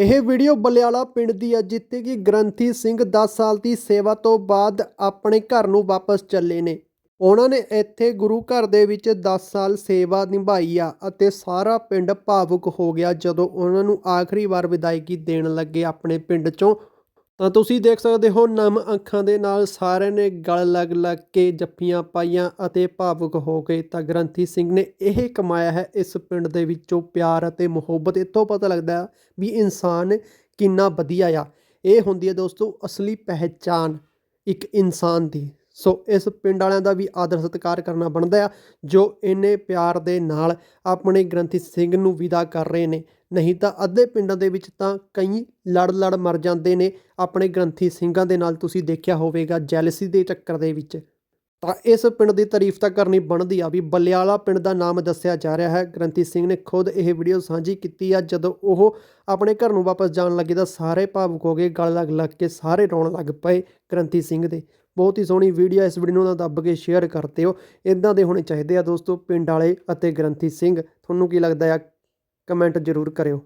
ਇਹ ਵੀਡੀਓ ਬਲਿਆਲਾ ਪਿੰਡ ਦੀ ਹੈ ਜਿੱਥੇ ਕਿ ਗ੍ਰੰਥੀ ਸਿੰਘ 10 ਸਾਲ ਦੀ ਸੇਵਾ ਤੋਂ ਬਾਅਦ ਆਪਣੇ ਘਰ ਨੂੰ ਵਾਪਸ ਚੱਲੇ ਨੇ। ਉਹਨਾਂ ਨੇ ਇੱਥੇ ਗੁਰੂ ਘਰ ਦੇ ਵਿੱਚ 10 ਸਾਲ ਸੇਵਾ ਨਿਭਾਈ ਆ ਅਤੇ ਸਾਰਾ ਪਿੰਡ ਭਾਵੁਕ ਹੋ ਗਿਆ ਜਦੋਂ ਉਹਨਾਂ ਨੂੰ ਆਖਰੀ ਵਾਰ ਵਿਦਾਇਗੀ ਦੇਣ ਲੱਗੇ ਆਪਣੇ ਪਿੰਡ ਚੋਂ। ਤਾਂ ਤੁਸੀਂ ਦੇਖ ਸਕਦੇ ਹੋ ਨਮ ਅੱਖਾਂ ਦੇ ਨਾਲ ਸਾਰਿਆਂ ਨੇ ਗਲ ਲੱਗ ਲੱਗ ਕੇ ਜੱਫੀਆਂ ਪਾਈਆਂ ਅਤੇ ਭਾਵੁਕ ਹੋ ਗਏ ਤਾਂ ਗ੍ਰੰਥੀ ਸਿੰਘ ਨੇ ਇਹ ਕਮਾਇਆ ਹੈ ਇਸ ਪਿੰਡ ਦੇ ਵਿੱਚੋਂ ਪਿਆਰ ਅਤੇ ਮੁਹੱਬਤ। ਇੱਥੋਂ ਪਤਾ ਲੱਗਦਾ ਵੀ ਇਨਸਾਨ ਕਿੰਨਾ ਵਧੀਆ ਆ। ਇਹ ਹੁੰਦੀ ਹੈ ਦੋਸਤੋ ਅਸਲੀ ਪਹਿਚਾਨ ਇੱਕ ਇਨਸਾਨ ਦੀ। ਸੋ ਇਸ ਪਿੰਡ ਵਾਲਿਆਂ ਦਾ ਵੀ ਆਦਰ ਸਤਿਕਾਰ ਕਰਨਾ ਬਣਦਾ ਆ, ਜੋ ਇੰਨੇ ਪਿਆਰ ਦੇ ਨਾਲ ਆਪਣੇ ਗ੍ਰੰਥੀ ਸਿੰਘ ਨੂੰ ਵਿਦਾ ਕਰ ਰਹੇ ਨੇ। ਨਹੀਂ ਤਾਂ ਅੱਧੇ ਪਿੰਡਾਂ ਦੇ ਵਿੱਚ ਤਾਂ ਕਈ ਲੜ ਲੜ ਮਰ ਜਾਂਦੇ ਨੇ। ਆਪਣੇ ਗ੍ਰੰਥੀ ਸਿੰਘਾਂ ਦੇ ਨਾਲ ਤੁਸੀਂ ਦੇਖਿਆ ਹੋਵੇਗਾ ਜੈਲਸੀ ਦੇ ਚੱਕਰ ਦੇ ਵਿੱਚ। ਤਾਂ ਇਸ ਪਿੰਡ ਦੀ ਤਾਰੀਫ ਤਾਂ ਕਰਨੀ ਬਣਦੀ ਆ ਵੀ ਬੱਲਿਆਲਾ ਪਿੰਡ ਦਾ ਨਾਮ ਦੱਸਿਆ ਜਾ ਰਿਹਾ ਹੈ। ਗ੍ਰੰਥੀ ਸਿੰਘ ਨੇ ਖੁਦ ਇਹ ਵੀਡੀਓ ਸਾਂਝੀ ਕੀਤੀ ਆ, ਜਦੋਂ ਉਹ ਆਪਣੇ ਘਰ ਨੂੰ ਵਾਪਸ ਜਾਣ ਲੱਗੇ ਤਾਂ ਸਾਰੇ ਭਾਵੁਕ ਹੋ ਗਏ, ਗਲ ਲੱਗ ਲੱਗ ਕੇ ਸਾਰੇ ਰੋਣ ਲੱਗ ਪਏ ਗ੍ਰੰਥੀ ਸਿੰਘ ਦੇ। ਬਹੁਤ ਹੀ ਸੋਹਣੀ ਵੀਡੀਓ ਇਸ ਵੀਡੀਓ ਨੂੰ ਦੱਬ ਕੇ ਸ਼ੇਅਰ ਕਰਦੇ ਹੋ ਇਦਾਂ ਦੇ ਹੋਣੇ ਚਾਹੀਦੇ ਆ ਦੋਸਤੋ, ਪਿੰਡ ਵਾਲੇ ਅਤੇ ਗ੍ਰੰਥੀ ਸਿੰਘ। ਤੁਹਾਨੂੰ ਕੀ ਲੱਗਦਾ ਆ? ਕਮੈਂਟ ਜ਼ਰੂਰ ਕਰਿਓ।